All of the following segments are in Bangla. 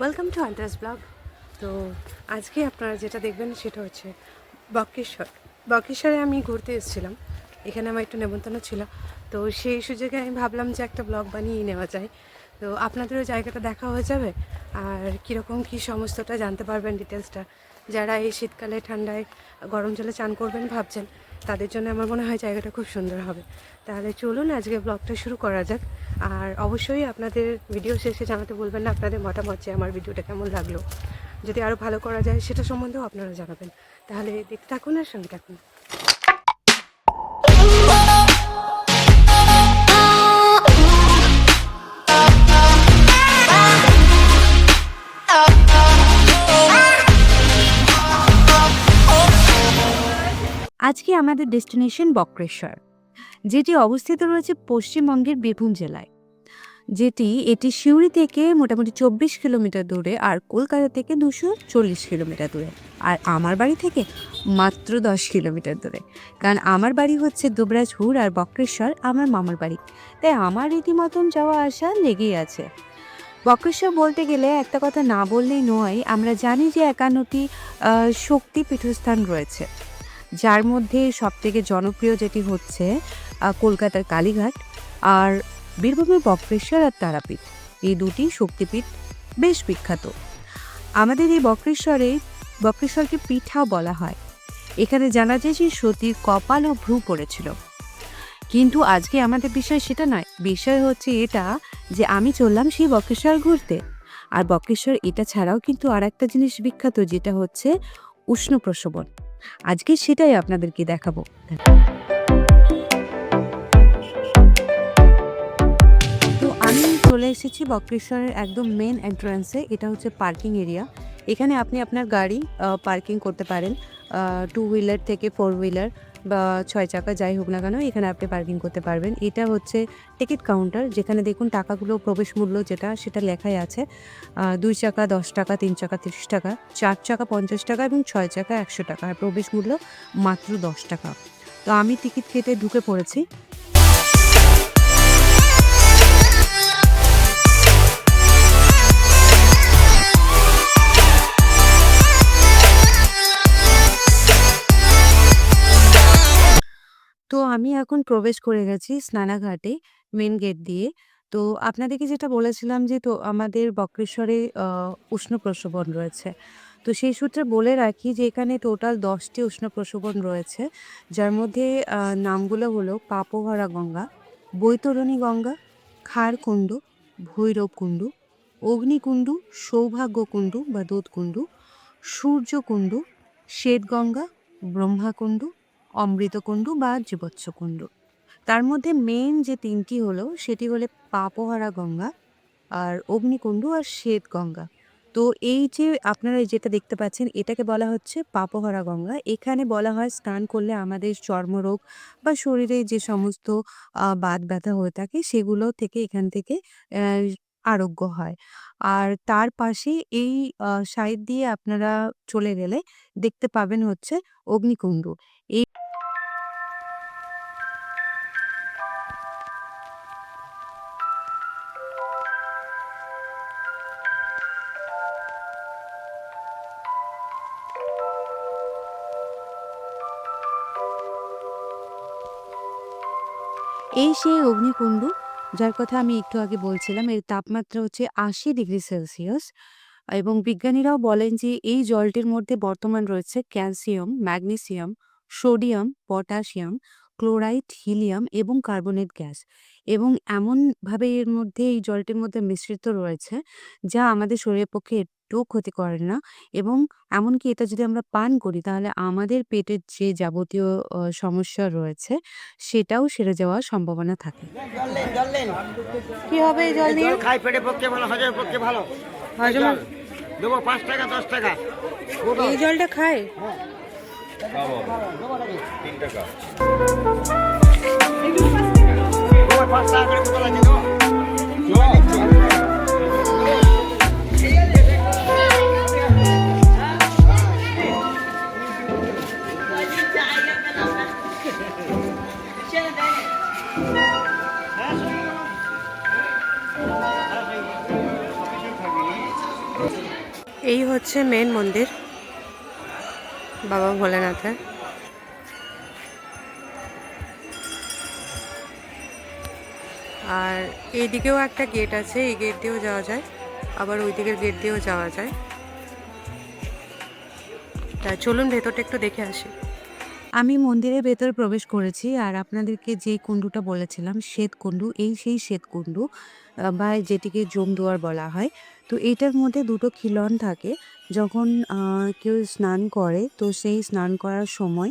ওয়েলকাম টু আন্টাস ব্লগ তো আজকে আপনারা যেটা দেখবেন সেটা হচ্ছে বক্রেশ্বর বক্রেশ্বরে আমি ঘুরতে এসেছিলাম। এখানে আমার একটু নেমন্তন্ন ছিল। তো সেই সুযোগে আমি ভাবলাম যে একটা ব্লগ বানিয়ে নেওয়া যায়। তো আপনাদেরও জায়গাটা দেখা হয়ে যাবে। আর কীরকম কী সমস্তটা জানতে পারবেন ডিটেলসটা যারা এই শীতকালে ঠান্ডায় গরম জলে চান করবেন, ভাবছেন। তাদের জন্য আমার মনে হয় জায়গাটা খুব সুন্দর হবে। তাহলে চলুন আজকে ব্লগটা শুরু করা যাক। আর অবশ্যই আপনাদের ভিডিও শেষে জানাতে বলবেন না, আপনাদের মতামত যে আমার ভিডিওটা কেমন লাগল। যদি আরও ভালো করা যায় সেটা সম্বন্ধেও আপনারা জানাবেন। তাহলে দেখতে থাকুন আর সঙ্গে থাকুন। আজকে আমাদের ডেস্টিনেশন বক্রেশ্বর, যেটি অবস্থিত রয়েছে পশ্চিমবঙ্গের বীরভূম জেলায়। যেটি, এটি সিউড়ি থেকে মোটামুটি চব্বিশ কিলোমিটার দূরে আর কলকাতা থেকে দুশো চল্লিশ কিলোমিটার দূরে। আর আমার বাড়ি থেকে মাত্র দশ কিলোমিটার দূরে। কারণ আমার বাড়ি হচ্ছে দুবরাজপুর আর বক্রেশ্বর আমার মামার বাড়ি। তাই আমার রীতিমতন যাওয়া আসা লেগেই আছে। বক্রেশ্বর বলতে গেলে একটা কথা না বললেই নয়, আমরা জানি যে একান্নটি শক্তি পীঠস্থান রয়েছে। যার মধ্যে সবথেকে জনপ্রিয় যেটি হচ্ছে কলকাতার কালীঘাট আর বীরভূমের বক্রেশ্বর আর তারাপীঠ। এই দুটি শক্তিপীঠ বেশ বিখ্যাত। আমাদের এই বক্রেশ্বরে, বক্রেশ্বরকে পিঠাও বলা হয়। এখানে জানা যায় যে সতীর কপাল ও ভ্রু পড়েছিল। কিন্তু আজকে আমাদের বিষয় সেটা নয়। বিষয় হচ্ছে এটা যে আমি চললাম সেই বক্রেশ্বর ঘুরতে। আর বক্রেশ্বর এটা ছাড়াও কিন্তু আর একটা জিনিস বিখ্যাত, যেটা হচ্ছে উষ্ণ প্রসবন আজকে সেটাই আপনাদেরকে দেখাবো। তো আমি চলে এসেছি বক্রেশ্বরের একদম মেন এন্ট্রান্সে এটা হচ্ছে পার্কিং এরিয়া এখানে আপনি আপনার গাড়ি পার্কিং করতে পারেন টু হুইলার থেকে ফোর হুইলার বা ছয় চাকা যাই হোক না কেন, এখানে আপনি পার্কিং করতে পারবেন। এটা হচ্ছে টিকিট কাউন্টার যেখানে দেখুন টাকাগুলো প্রবেশ মূল্য যেটা, সেটা লেখাই আছে। দুই চাকা, দশ টাকা, তিন চাকা, তিরিশ টাকা, চার চাকা, পঞ্চাশ টাকা এবং ছয় চাকা, একশো টাকা। আর প্রবেশ মূল্য মাত্র দশ টাকা। তো আমি টিকিট কেটে ঢুকে পড়েছি। আমি এখন প্রবেশ করে গেছি স্নানাঘাটে মেন গেট দিয়ে। তো আপনাদেরকে যেটা বলেছিলাম যে, তো আমাদের বক্রেশ্বরে উষ্ণ প্রসবন রয়েছে। তো সেই সূত্রে বলে রাখি যে, এখানে টোটাল দশটি উষ্ণ প্রসবন রয়েছে। যার মধ্যে নামগুলো হলো পাপভরা গঙ্গা, বৈতরণী গঙ্গা, খারকুণ্ড, ভৈরবকুণ্ডু, অগ্নিকুণ্ডু, সৌভাগ্যকুণ্ডু বা দুধকুণ্ডু সূর্যকুণ্ডু, শ্বেতগঙ্গা, ব্রহ্মাকুণ্ডু অমৃতকুণ্ডু বা জীবৎসকুণ্ডু তার মধ্যে মেন যে তিনটি হলো, সেটি হলে পাপহারা গঙ্গা, আর অগ্নিকুণ্ডু আর শ্বেত গঙ্গা। তো এই যে আপনারা যেটা দেখতে পাচ্ছেন, এটাকে বলা হচ্ছে পাপহরা গঙ্গা। এখানে বলা হয় স্নান করলে আমাদের চর্মরোগ বা শরীরে যে সমস্ত বাদ ব্যথা হয়ে থাকে, সেগুলো থেকে এখান থেকে আরোগ্য হয়। আর তার পাশে এই সাইড দিয়ে আপনারা চলে গেলে দেখতে পাবেন হচ্ছে অগ্নিকুণ্ড। এই এই সেই অগ্নিকুণ্ড, যার কথা আমি একটু আগে বলছিলাম, এর তাপমাত্রা হচ্ছে আশি ডিগ্রি সেলসিয়াস। এবং বিজ্ঞানীরাও বলেন যে এই জলটির মধ্যে বর্তমান রয়েছে calcium, magnesium, sodium, potassium, chloride, helium এবং কার্বনেট গ্যাস। এবং এমনভাবে এর মধ্যে এই জলটির মধ্যে মিশ্রিত রয়েছে, যা আমাদের শরীরের পক্ষে একটুও ক্ষতি করে না। এবং এমনকি এটা যদি আমরা পান করি তাহলে আমাদের পেটের যে যাবতীয় সমস্যা রয়েছে সেটাও সেরে যাওয়ার সম্ভাবনা থাকে। কি হবে এই জল নিয়ে? খাই পেটের পক্ষে ভালো হজমের পক্ষে ভালো। হজম- দেবো পাঁচ টাকা দশ টাকা। এই জলটা খায়? হ্যাঁ। দেবো নাকি? দেবো, পাঁচ টাকা করে বোতল আছে, এই হচ্ছে মেন মন্দির, বাবা ভোলেনাথের। আর এইদিকেও একটা গেট আছে, এই গেট দিয়েও যাওয়া যায়, আবার ওই দিকের গেট দিয়েও যাওয়া যায়। তা চলুন ভেতরটা একটু দেখে আসি। আমি মন্দিরের ভেতরে প্রবেশ করেছি আর আপনাদেরকে যে কুণ্ডুটা বলেছিলাম, শ্বেত কুণ্ডু, এই সেই শ্বেত কুণ্ডু বা যেটিকে জমদুয়ার বলা হয়। তো এটার মধ্যে দুটো খিলন থাকে। যখন কেউ স্নান করে, তো সেই স্নান করার সময়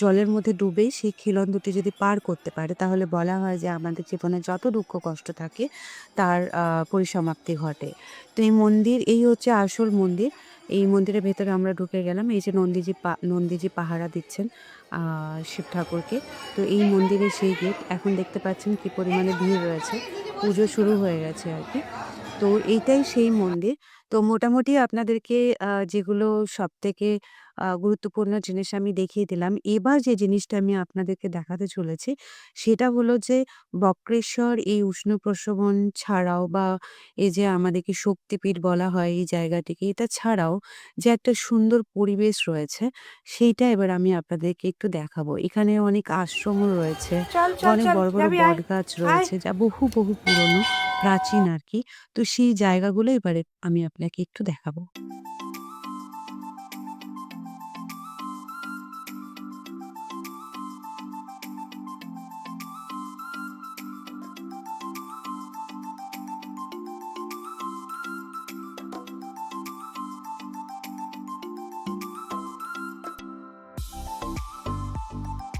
জলের মধ্যে ডুবে সেই খিলন দুটি যদি পার করতে পারে, তাহলে বলা হয় যে আমাদের জীবনে যত দুঃখ কষ্ট থাকে, তার পরিসমাপ্তি ঘটে। তো এই মন্দির, এই হচ্ছে আসল মন্দির। এই মন্দিরের ভেতরে আমরা ঢুকে গেলাম। এই যে নন্দীজি পা, নন্দীজি পাহারা দিচ্ছেন শিব ঠাকুরকে। তো এই মন্দিরে সেই গেট, এখন দেখতে পাচ্ছেন কি পরিমাণে ভিড় রয়েছে। পুজো শুরু হয়ে গেছে আর কি। তো এইটাই সেই মন্দির। তো মোটামুটি আপনাদেরকে আহ, যেগুলো সব থেকে গুরুত্বপূর্ণ জিনিস আমি দেখিয়ে দিলাম। এবার যে জিনিসটা আমি আপনাদেরকে দেখাতে চলেছি সেটা হলো যে বক্রেশ্বর এই উষ্ণ প্রসবন ছাড়াও বা এই যে আমাদেরকে শক্তিপীঠ বলা হয় এই জায়গাটিকে এটা ছাড়াও যে একটা সুন্দর পরিবেশ রয়েছে সেইটা এবার আমি আপনাদেরকে একটু দেখাবো। এখানে অনেক আশ্রমও রয়েছে চল চল অনেক চল বড় বড় আয় বট গাছ রয়েছে যা বহু বহু পুরনো। প্রাচীন আর কি তো সেই জায়গাগুলো এবারে আমি আপনাকে একটু দেখাবো।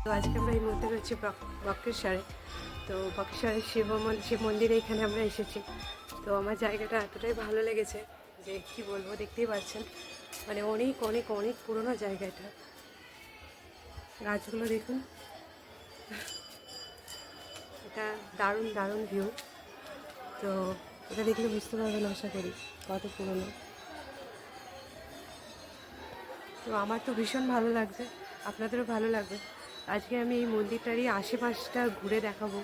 তো আজকে আমরা এই মুহূর্তে রয়েছি বক- বক্রেশ্বরে। তো বক্রেশ্বরের শিব শিব মন্দিরে এখানে আমরা এসেছি। তো আমার জায়গাটা এতটাই ভালো লেগেছে যে কি বলব, দেখতেই পাচ্ছেন। মানে অনেক অনেক অনেক পুরনো জায়গা এটা। গাছগুলো দেখুন। এটা দারুণ দারুণ ভিউ তো এটা দেখলে বুঝতে পারবেন আশা করি কত পুরনো। তো আমার তো ভীষণ ভালো লাগছে। আপনাদেরও ভালো লাগবে। আজকে আমি এই মন্দিরটারই আশেপাশটা ঘুরে দেখাবো।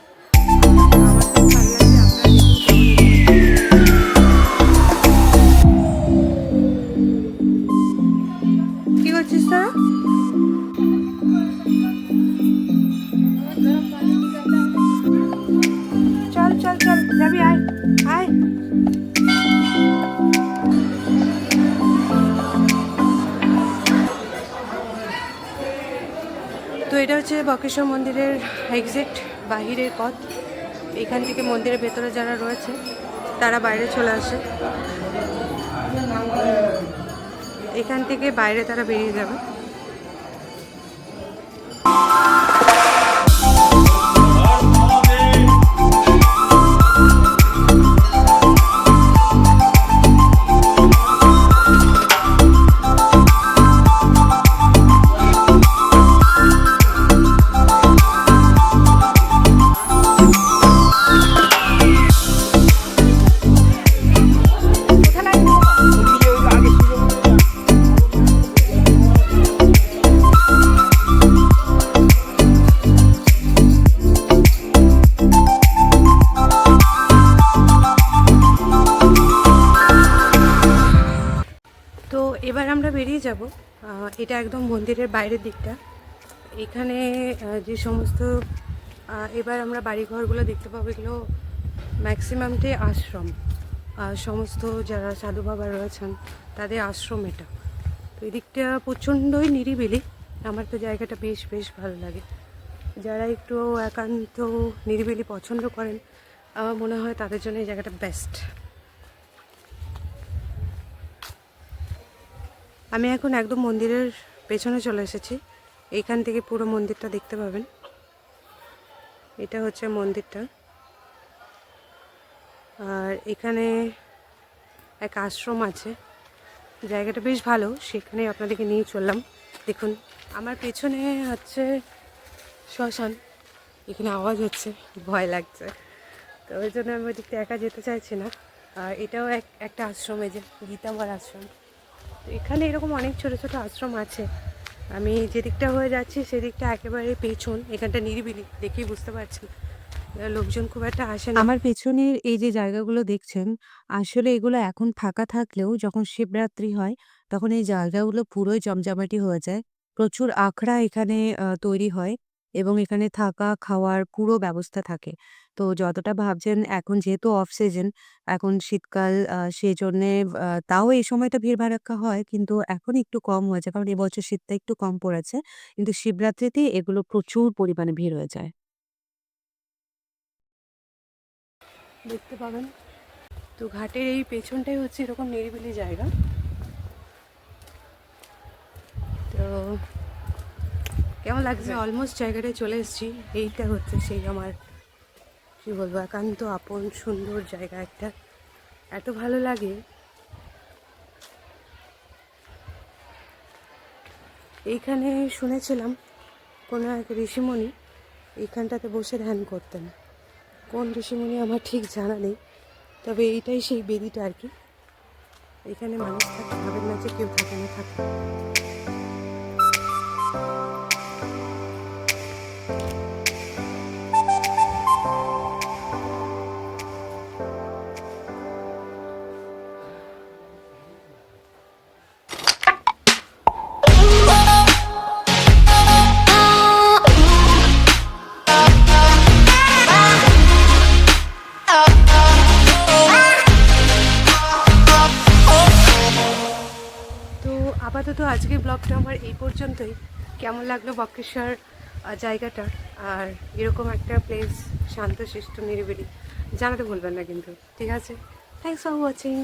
তো এটা হচ্ছে বক্রেশ্বর মন্দিরের এক্সাক্ট বাহিরের পথ। এখান থেকে মন্দিরের ভেতরে যারা রয়েছে, তারা বাইরে চলে আসে। এখান থেকে বাইরে তারা বেরিয়ে যাবে। যাব। এটা একদম মন্দিরের বাইরের দিকটা। এখানে যে সমস্ত এবার আমরা বাড়িঘরগুলো দেখতে পাবো, এগুলো ম্যাক্সিমামটাই আশ্রম। সমস্ত যারা সাধু বাবা রয়েছেন, তাদের আশ্রম এটা। তো এই দিকটা প্রচণ্ডই নিরিবিলি। আমার তো জায়গাটা বেশ বেশ ভালো লাগে। যারা একটু একান্ত নিরিবিলি পছন্দ করেন, আমার মনে হয় তাদের জন্য এই জায়গাটা বেস্ট আমি এখন একদম মন্দিরের পেছনে চলে এসেছি। এইখান থেকে পুরো মন্দিরটা দেখতে পাবেন। এটা হচ্ছে মন্দিরটা। আর এখানে এক আশ্রম আছে। জায়গাটা বেশ ভালো সেখানে আপনাদেরকে নিয়ে চললাম। দেখুন, আমার পেছনে হচ্ছে শ্মশান। এখানে আওয়াজ হচ্ছে, ভয় লাগছে। তো ওই জন্য আমি ওদিকটা একা যেতে চাইছি না। আর এটাও এক, একটা আশ্রমে যে গীতাম্বর আশ্রম। তো এখানে এরকম অনেক ছোট ছোট আশ্রম আছে। আমি যেদিকটা হয়ে যাচ্ছি সেদিকটা একেবারে পেছন। এখানটা নিরিবিলি দেখেই বুঝতে পারছি। লোকজন খুব একটা আসে না। আমার পেছনের এই যে জায়গাগুলো দেখছেন, আসলে এগুলো এখন ফাঁকা থাকলেও যখন শিবরাত্রি হয়, তখন এই জায়গাগুলো পুরোই জমজমাটি হয়ে যায়। প্রচুর আখড়া এখানে তৈরি হয়। এবং এখানে থাকা, খাওয়ার পুরো ব্যবস্থা থাকে। তো যতটা ভাবছেন এখন যেহেতু অফ সিজন, এখন শীতকাল আ সেজন্যে আ তাও এই সময়টা ভিড়-ভাড়াক্কা হয় কিন্তু এখন একটু কম হয়েছে। কারণ এবছর শীতটা একটু কম পড়েছে। কিন্তু শিবরাত্রিতে এগুলো প্রচুর পরিমাণে ভিড় হয়ে যায়। দেখতে পাবেন তো ঘাটের এই পেছনটাই হচ্ছে এরকম নিরিবিলি জায়গা তো কেমন লাগছে? অলমোস্ট জায়গাটায় চলে এসেছি। এইটা হচ্ছে সেই আমার, কি বলব, একান্ত আপন, সুন্দর জায়গা একটা। এত ভালো লাগে। এইখানে শুনেছিলাম কোনো এক ঋষিমণি এইখানটাতে বসে ধ্যান করতেন। কোন ঋষিমণি আমার ঠিক জানা নেই, তবে এইটাই সেই বেদিটা আর কি। এখানে মানুষ থাকে ভাবেন না যে কেউ থাকে না, থাকে। আজকের ব্লগটা আমার এই পর্যন্তই। কেমন লাগল বক্রেশ্বর জায়গাটার? জায়গাটা আর এরকম একটা প্লেস শান্ত শিষ্ট নিরিবিলি, জানাতে ভুলবেন না কিন্তু। ঠিক আছে? Thanks for watching